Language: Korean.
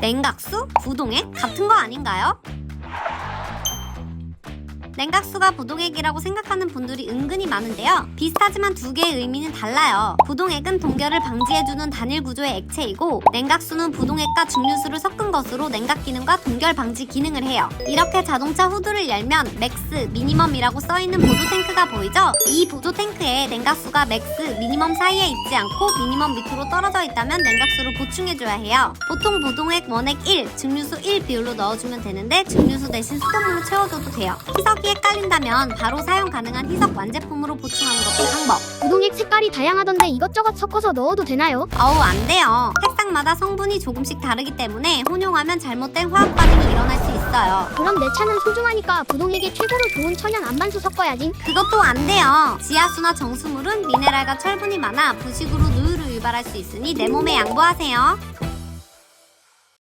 냉각수? 부동액? 같은 거 아닌가요? 냉각수가 부동액이라고 생각하는 분들이 은근히 많은데요. 비슷하지만 두 개의 의미는 달라요. 부동액은 동결을 방지해주는 단일 구조의 액체이고 냉각수는 부동액과 증류수를 섞은 것으로 냉각 기능과 동결 방지 기능을 해요. 이렇게 자동차 후드를 열면 맥스, 미니멈이라고 써있는 보조 탱크가 보이죠? 이 보조 탱크에 냉각수가 맥스, 미니멈 사이에 있지 않고 미니멈 밑으로 떨어져 있다면 냉각수를 보충해줘야 해요. 보통 부동액 원액 1, 증류수 1 비율로 넣어주면 되는데 증류수 대신 수돗물로 채워줘도 돼요. 희석이 헷갈린다면 바로 사용 가능한 희석 완제품으로 보충하는 것도 방법. 부동액 색깔이 다양하던데 이것저것 섞어서 넣어도 되나요? 어우 안 돼요. 색상마다 성분이 조금씩 다르기 때문에 혼용하면 잘못된 화학 반응이 일어날 수 있어요. 그럼 내 차는 소중하니까 부동액에 최고로 좋은 천연 안반수 섞어야지. 그것도 안 돼요. 지하수나 정수물은 미네랄과 철분이 많아 부식으로 누유를 유발할 수 있으니 내 몸에 양보하세요.